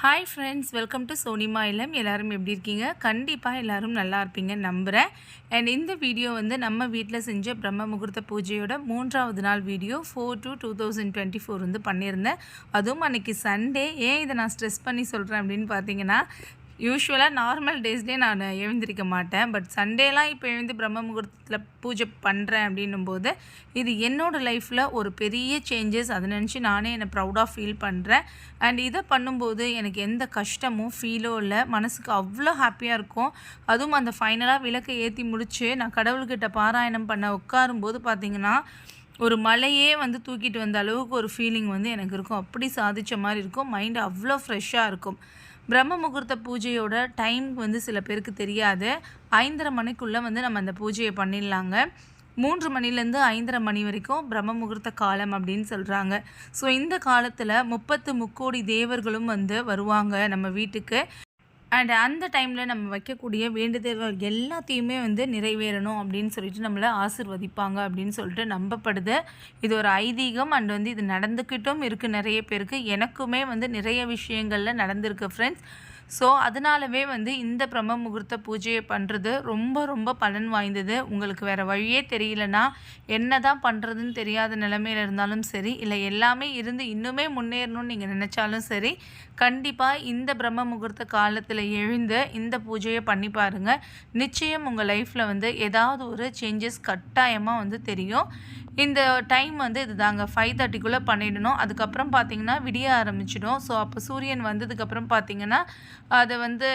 Hi friends welcome to Sonima Illam எல்லோரும் எப்படி இருக்கீங்க? கண்டிப்பாக எல்லாரும் நல்லா இருப்பீங்க நம்புகிறேன் அண்ட் இந்த வீடியோ வந்து நம்ம வீட்டில் செஞ்ச பிரம்ம முகூர்த்த பூஜையோட மூன்றாவது நாள் video four two two thousand twenty four வந்து பண்ணியிருந்தேன். அதுவும் அன்றைக்கி சண்டே ஏன் இதை நான் ஸ்ட்ரெஸ் பண்ணி சொல்கிறேன் அப்படின்னு பார்த்தீங்கன்னா யூஸ்வலாக நார்மல் டேஸ்லேயே நான் எழுந்திருக்க மாட்டேன். பட் சண்டேலாம் இப்போ எழுந்து பிரம்ம முகூர்த்தத்தில் பூஜை பண்ணுறேன் அப்படின்னும் போது இது என்னோடய லைஃப்பில் ஒரு பெரிய சேஞ்சஸ் அதை நினச்சி நானே என்னை ப்ரௌடாக ஃபீல் பண்ணுறேன் அண்ட் இதை பண்ணும்போது எனக்கு எந்த கஷ்டமும் ஃபீலோ இல்லை. மனசுக்கு அவ்வளோ ஹாப்பியாக இருக்கும். அதுவும் அந்த ஃபைனலாக விளக்கை ஏற்றி முடித்து நான் கடவுள்கிட்ட பாராயணம் பண்ண உட்காரும்போது பார்த்திங்கன்னா ஒரு மலையே வந்து தூக்கிட்டு வந்த அளவுக்கு ஒரு ஃபீலிங் வந்து எனக்கு இருக்கும். அப்படி சாதித்த மாதிரி இருக்கும். மைண்ட் அவ்வளோ ஃப்ரெஷ்ஷாக இருக்கும். பிரம்ம முகூர்த்த பூஜையோட டைம் வந்து சில பேருக்கு தெரியாது. ஐந்தரை மணிக்குள்ளே வந்து நம்ம அந்த பூஜையை பண்ணிடலாங்க. மூன்று மணிலேருந்து ஐந்தரை மணி வரைக்கும் பிரம்ம முகூர்த்த காலம் அப்படின்னு சொல்கிறாங்க ஸோ இந்த காலத்தில் முப்பத்து முக்கோடி தேவர்களும் வந்து வருவாங்க நம்ம வீட்டுக்கு. அண்ட் அந்த டைமில் நம்ம வைக்கக்கூடிய வேண்டுதல்கள் எல்லாத்தையுமே வந்து நிறைவேறணும் அப்படின்னு சொல்லிட்டு நம்மளை ஆசிர்வதிப்பாங்க அப்படின்னு சொல்லிட்டு நம்பப்படுது. இது ஒரு ஐதீகம் அண்ட் வந்து இது நடந்துக்கிட்டும் இருக்குது நிறைய பேருக்கு. எனக்குமே வந்து நிறைய விஷயங்களில் நடந்திருக்கு ஃப்ரெண்ட்ஸ் ஸோ அதனாலவே வந்து இந்த பிரம்ம முகூர்த்த பூஜையை பண்ணுறது ரொம்ப ரொம்ப பலன் வாய்ந்தது. உங்களுக்கு வேறு வழியே தெரியலனா என்ன தான் பண்ணுறதுன்னு தெரியாத நிலமையில் இருந்தாலும் சரி இல்லை எல்லாமே இருந்து இன்னுமே முன்னேறணும்னு நீங்கள் நினச்சாலும் சரி கண்டிப்பாக இந்த பிரம்ம முகூர்த்த காலத்தில் எழுந்து இந்த பூஜையை பண்ணி பாருங்கள் நிச்சயம் உங்கள் லைஃப்பில் வந்து ஏதாவது ஒரு சேஞ்சஸ் கட்டாயமாக வந்து தெரியும். இந்த டைம் வந்து இது தாங்க ஃபைவ் தேர்ட்டிக்குள்ளே பண்ணிடணும். அதுக்கப்புறம் பார்த்தீங்கன்னா விடிய ஆரம்பிச்சிடும். ஸோ அப்போ சூரியன் வந்ததுக்கப்புறம் பார்த்தீங்கன்னா அது வந்து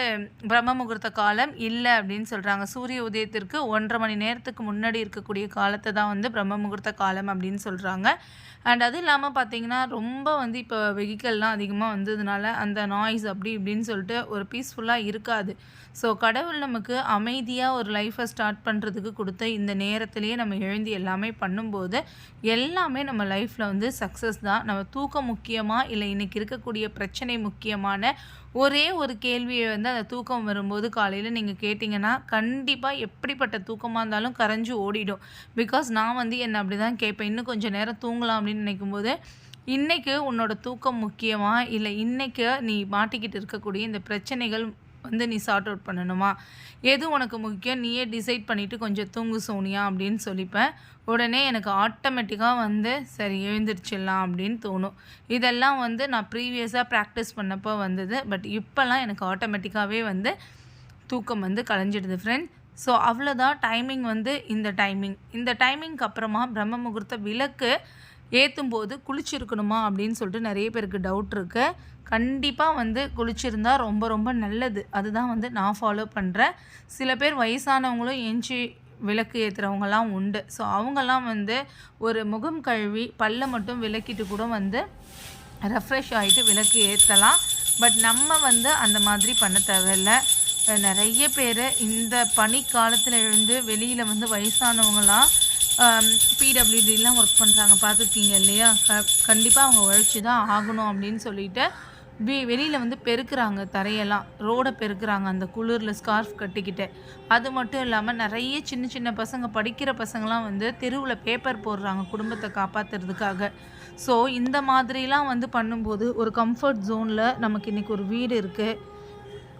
பிரம்ம முகூர்த்த காலம் இல்லை அப்படின்னு சொல்கிறாங்க சூரிய உதயத்திற்கு ஒன்றரை மணி நேரத்துக்கு முன்னாடி இருக்கக்கூடிய காலத்தை தான் வந்து பிரம்ம முகூர்த்த காலம் அப்படின்னு சொல்கிறாங்க அண்ட் அது இல்லாமல் பார்த்தீங்கன்னா ரொம்ப வந்து இப்போ வெஹிக்கல்லாம் அதிகமாக வந்ததுனால அந்த நாய்ஸ் அப்படி இப்படின்னு சொல்லிட்டு ஒரு பீஸ்ஃபுல்லாக இருக்காது. ஸோ கடவுள் நமக்கு அமைதியாக ஒரு லைஃப்பை ஸ்டார்ட் பண்ணுறதுக்கு கொடுத்த இந்த நேரத்துலேயே நம்ம எழுந்து எல்லாமே பண்ணும்போது எல்லாமே நம்ம லைஃப்பில் வந்து சக்ஸஸ் தான். நம்ம தூக்கம் முக்கியமாக இல்லை இன்றைக்கி இருக்கக்கூடிய பிரச்சனை முக்கியமான ஒரே ஒரு கேள்வியை வந்து அந்த தூக்கம் வரும்போது காலையில் நீங்கள் கேட்டிங்கன்னா கண்டிப்பாக எப்படிப்பட்ட தூக்கமாக இருந்தாலும் கரைஞ்சி ஓடிடும். பிகாஸ் நான் வந்து என்னை அப்படி தான் கேட்பேன். இன்னும் கொஞ்சம் நேரம் தூங்கலாம் அப்படின்னு நினைக்கும்போது இன்றைக்கு உன்னோட தூக்கம் முக்கியமாக இல்லை இன்றைக்கு நீ மாட்டிக்கிட்டு இருக்கக்கூடிய இந்த பிரச்சனைகள் வந்து நீ சார்ட் அவுட் பண்ணணுமா? எது உனக்கு முக்கியம்? நீயே டிசைட் பண்ணிவிட்டு கொஞ்சம் தூங்கு சோனியா அப்படின்னு சொல்லிப்பேன். உடனே எனக்கு ஆட்டோமேட்டிக்காக வந்து சரி எழுந்திரிச்சிடலாம் அப்படின்னு தோணும். இதெல்லாம் வந்து நான் ப்ரீவியஸாக ப்ராக்டிஸ் பண்ணப்போ வந்தது. பட் இப்போல்லாம் எனக்கு ஆட்டோமேட்டிக்காகவே வந்து தூக்கம் வந்து கலைஞ்சிடுது ஃப்ரெண்ட் ஸோ அவ்வளோதான் டைமிங் வந்து இந்த டைமிங் இந்த டைமிங்க்கு அப்புறமா பிரம்ம முகூர்த்த விளக்கு ஏற்றும் போது குளிச்சிருக்கணுமா அப்படின்னு சொல்லிட்டு நிறைய பேருக்கு டவுட் இருக்குது கண்டிப்பாக வந்து குளிச்சிருந்தா ரொம்ப ரொம்ப நல்லது. அதுதான் வந்து நான் ஃபாலோ பண்ணுறேன் சில பேர் வயசானவங்களும் எஞ்சி விளக்கு ஏற்றுறவங்கலாம் உண்டு. ஸோ அவங்கெல்லாம் வந்து ஒரு முகம் கழுவி பல்ல மட்டும் விளக்கிட்டு கூட வந்து ரெஃப்ரெஷ் ஆகிட்டு விளக்கு ஏற்றலாம் பட் நம்ம வந்து அந்த மாதிரி பண்ண தேவையில்லை. நிறைய பேர் இந்த பனிக்காலத்தில் எழுந்து வெளியில் வந்து வயசானவங்களாம் Um, பிடபிள்யூடிலாம் ஒர்க் பண்ணுறாங்க பார்த்துருக்கீங்க இல்லையா? க கண்டிப்பாக அவங்க உழைச்சி தான் ஆகணும் அப்படின்னு சொல்லிட்டு வெ வெளியில் வந்து பெருக்கிறாங்க தரையெல்லாம். ரோடை பெருக்கிறாங்க அந்த குளிரில் ஸ்கார்ஃப் கட்டிக்கிட்டு. அது மட்டும் இல்லாமல் நிறைய சின்ன சின்ன பசங்க படிக்கிற பசங்களாம் வந்து தெருவில் பேப்பர் போடுறாங்க குடும்பத்தை காப்பாற்றுறதுக்காக ஸோ இந்த மாதிரிலாம் வந்து பண்ணும்போது ஒரு கம்ஃபர்ட் ஜோனில் நமக்கு இன்றைக்கி ஒரு வீடு இருக்குது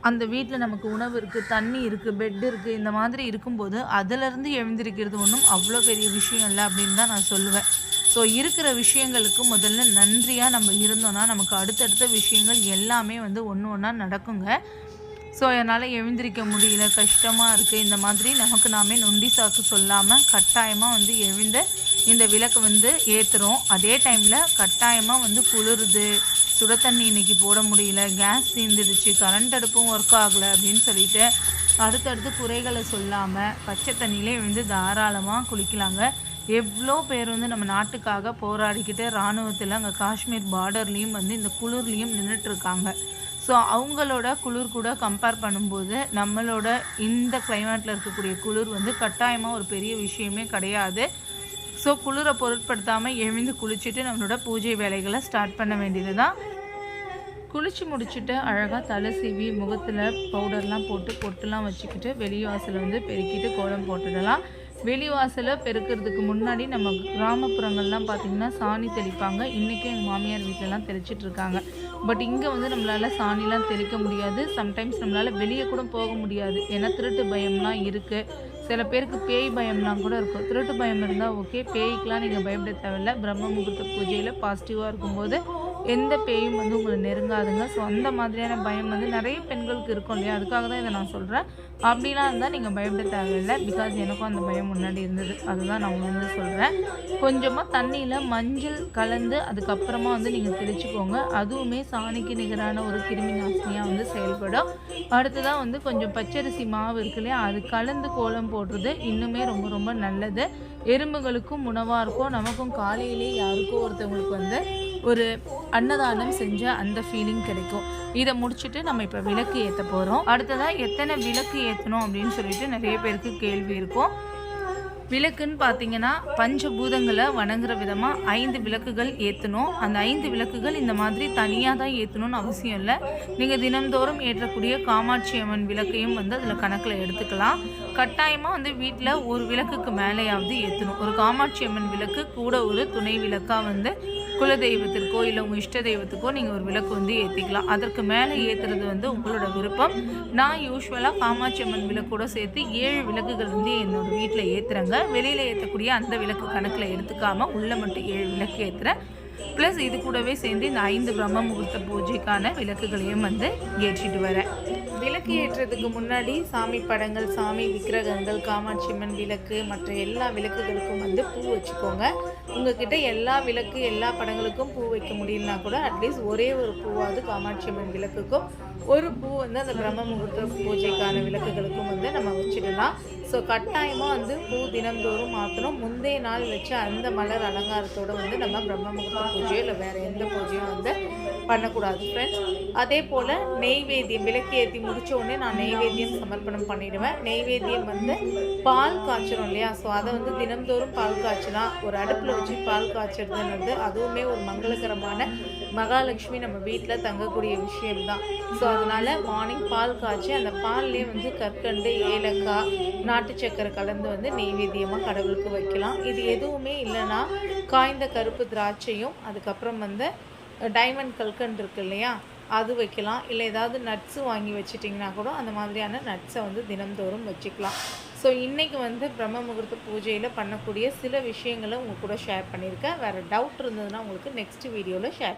அந்த வீட்டில் நமக்கு உணவு இருக்குது தண்ணி இருக்குது பெட் இருக்குது இந்த மாதிரி இருக்கும்போது அதிலிருந்து எழுந்திருக்கிறது ஒன்றும் அவ்வளோ பெரிய விஷயம் இல்லை அப்படின்னு தான் நான் சொல்லுவேன். ஸோ இருக்கிற விஷயங்களுக்கு முதல்ல நன்றியாக நம்ம இருந்தோன்னா நமக்கு அடுத்தடுத்த விஷயங்கள் எல்லாமே வந்து ஒன்று ஒன்றா நடக்குங்க. ஸோ என்னால் எழுந்திரிக்க முடியல கஷ்டமாக இருக்குது இந்த மாதிரி நமக்கு நாமே நொண்டி சாக்கு சொல்லாமல் கட்டாயமாக வந்து எழுந்த இந்த விளக்கு வந்து ஏற்றுறோம் அதே டைமில் கட்டாயமாக வந்து குளிருது. சுட தண்ணி இன்றைக்கி போட முடியல. கேஸ் தீர்ந்துடுச்சு கரண்ட் அடுப்பும் ஒர்க் ஆகலை அப்படின்னு சொல்லிட்டு அடுத்தடுத்து குறைகளை சொல்லாமல் பச்சை தண்ணியிலே வந்து தாராளமாக குளிக்கலாங்க. எவ்வளோ பேர் வந்து நம்ம நாட்டுக்காக போராடிக்கிட்டு இராணுவத்தில் அங்கே காஷ்மீர் பார்டர்லேயும் வந்து இந்த குளிர்லேயும் நின்றுட்டுருக்காங்க ஸோ அவங்களோட குளிர் கூட கம்பேர் பண்ணும்போது நம்மளோட இந்த கிளைமேட்டில் இருக்கக்கூடிய குளிர் வந்து கட்டாயமாக ஒரு பெரிய விஷயமே கிடையாது. ஸோ குளிரை பொருட்படுத்தாமல் எழுந்து குளிச்சுட்டு நம்மளோட பூஜை வேலைகளை ஸ்டார்ட் பண்ண வேண்டியது தான் குளிச்சு முடிச்சுட்டு அழகாக தலை சீவி முகத்தில் பவுடர்லாம் போட்டு பொட்டுலாம் வச்சுக்கிட்டு வெளிவாசலை வந்து பெருக்கிட்டு கோலம் போட்டுடலாம். வெளிவாசலை பெருக்கிறதுக்கு முன்னாடி நம்ம கிராமப்புறங்கள்லாம் பார்த்திங்கன்னா சாணி தெளிப்பாங்க. இன்றைக்கும் எங்கள் மாமியார் வீட்டிலலாம் தெளிச்சிட்ருக்காங்க பட் இங்கே வந்து நம்மளால் சாணிலாம் தெளிக்க முடியாது. சம்டைம்ஸ் நம்மளால் வெளியே கூட போக முடியாது. ஏன்னா திருட்டு பயம்லாம் இருக்குது சில பேருக்கு பேய் பயம்லாம் கூட இருக்கும். திருட்டு பயம் இருந்தால் ஓகே பேய்க்கெலாம் நீங்கள் பயப்பட தேவையில்ல. பிரம்ம முகூர்த்த பூஜையில் பாசிட்டிவாக இருக்கும்போது எந்த பேயும் வந்து உங்களை நெருங்காதுங்க. ஸோ அந்த மாதிரியான பயம் வந்து நிறைய பெண்களுக்கு இருக்கும் இல்லையா? அதுக்காக தான் இதை நான் சொல்கிறேன் அப்படிலாம் இருந்தால் நீங்கள் பயப்பட தேவையில்லை. பிகாஸ் எனக்கும் அந்த பயம் முன்னாடி இருந்தது. அதுதான் நான் வந்து சொல்கிறேன் கொஞ்சமாக தண்ணியில் மஞ்சள் கலந்து அதுக்கப்புறமா வந்து நீங்கள் தெளிச்சுக்கோங்க. அதுவுமே சாணிக்கு நிகரான ஒரு கிருமி நாசினியாக வந்து செயல்படும். அடுத்ததான் வந்து கொஞ்சம் பச்சரிசி மாவு இருக்கு இல்லையா? அது கலந்து கோலம் போடுறது இன்னுமே ரொம்ப ரொம்ப நல்லது. எறும்புகளுக்கும் உணவாக இருக்கும். நமக்கும் காலையிலே யாருக்கும் ஒருத்தவங்களுக்கு வந்து ஒரு அன்னதானம் செஞ்ச அந்த ஃபீலிங் கிடைக்கும். இதை முடிச்சுட்டு நம்ம இப்போ விளக்கு ஏற்ற போகிறோம் அடுத்ததாக எத்தனை விளக்கு ஏற்றணும் அப்படின்னு சொல்லிட்டு நிறைய பேருக்கு கேள்வி இருக்கும். விளக்குன்னு பார்த்தீங்கன்னா பஞ்சபூதங்களை வணங்குற விதமாக ஐந்து விளக்குகள் ஏற்றணும் அந்த ஐந்து விளக்குகள் இந்த மாதிரி தனியாக தான் ஏற்றணும்னு அவசியம் இல்லை. நீங்கள் தினந்தோறும் ஏற்றக்கூடிய காமாட்சி அம்மன் விளக்கையும் வந்து அதில் கணக்கில் எடுத்துக்கலாம். கட்டாயமாக வந்து வீட்டில் ஒரு விளக்குக்கு மேலேயாவது ஏற்றணும் ஒரு காமாட்சி அம்மன் விளக்கு கூட ஒரு துணை விளக்காக வந்து குல தெய்வத்திற்கோ இல்லை உங்கள் இஷ்ட தெய்வத்துக்கோ நீங்கள் ஒரு விளக்கு வந்து ஏற்றிக்கலாம் அதற்கு மேலே ஏற்றுறது வந்து உங்களோட விருப்பம். நான் யூஸ்வலாக காமாட்சி அம்மன் விளக்கோட சேர்த்து ஏழு விளக்குகள் வந்து என்னோட வீட்டில் ஏற்றுறேங்க வெளியில் ஏற்றக்கூடிய அந்த விளக்கு கணக்கில் எடுத்துக்காமல் உள்ளே மட்டும் ஏழு விளக்கு ஏற்றுறேன் ப்ளஸ் இது கூடவே சேர்ந்து இந்த ஐந்து பிரம்ம முகூர்த்த பூஜைக்கான விளக்குகளையும் வந்து ஏற்றிட்டு வரேன். விளக்கு ஏற்றுறதுக்கு முன்னாடி சாமி படங்கள் சாமி விக்கிரகங்கள் காமாட்சி அம்மன் விளக்கு மற்ற எல்லா விளக்குகளுக்கும் வந்து பூ வச்சுக்கோங்க. உங்ககிட்ட எல்லா விளக்கு எல்லா படங்களுக்கும் பூ வைக்க முடியலனா கூட அட்லீஸ்ட் ஒரே ஒரு பூவாவது காமாட்சி அம்மன் விளக்குக்கும் ஒரு பூ வந்து அந்த பிரம்ம முகூர்த்த பூஜைக்கான விளக்குகளுக்கும் வந்து நம்ம வச்சிடலாம் ஸோ கட்டாயமாக வந்து பூ தினந்தோறும் மாற்றணும் முந்தைய நாள் வச்சு அந்த மலர் அலங்காரத்தோடு வந்து நம்ம பிரம்ம முகூர்த்த பூஜையோ இல்லை வேறு எந்த பூஜையும் வந்து பண்ணக்கூடாது ஃப்ரெண்ட்ஸ் அதே போல் நெய்வேத்தியம் விளக்கு ஏற்றி முடிச்ச உடனே நான் நெய்வேத்தியம் சமர்ப்பணம் பண்ணிவிடுவேன் நெய்வேத்தியம் வந்து பால் காய்ச்சணும் இல்லையா? ஸோ அதை வந்து தினந்தோறும் பால் காய்ச்சலாம் ஒரு அடுப்பில் வச்சு பால் காய்ச்சறதுன்றது அதுவுமே ஒரு மங்களகரமான மகாலட்சுமி நம்ம வீட்டில் தங்கக்கூடிய விஷயம்தான். ஸோ அதனால் மார்னிங் பால் காய்ச்சி அந்த பால்லேயே வந்து கற்கண்டு ஏலக்காய் நாட்டு சக்கரை கலந்து வந்து நெய்வேத்தியமாக கடவுளுக்கு வைக்கலாம். இது எதுவுமே இல்லைன்னா காய்ந்த கருப்பு திராட்சையும் அதுக்கப்புறம் வந்து டைமண்ட் கல்கண்டு இருக்கு இல்லையா? அது வைக்கலாம். இல்லை ஏதாவது நட்ஸு வாங்கி வச்சிட்டிங்கன்னா கூட அந்த மாதிரியான நட்ஸை வந்து தினம்தோறும் வச்சுக்கலாம். ஸோ இன்றைக்கி வந்து பிரம்ம முகூர்த்த பூஜையில் பண்ணக்கூடிய சில விஷயங்களை உங்கள் கூட ஷேர் பண்ணியிருக்கேன். வேறு டவுட் இருந்ததுன்னா உங்களுக்கு நெக்ஸ்ட் வீடியோவில் ஷேர்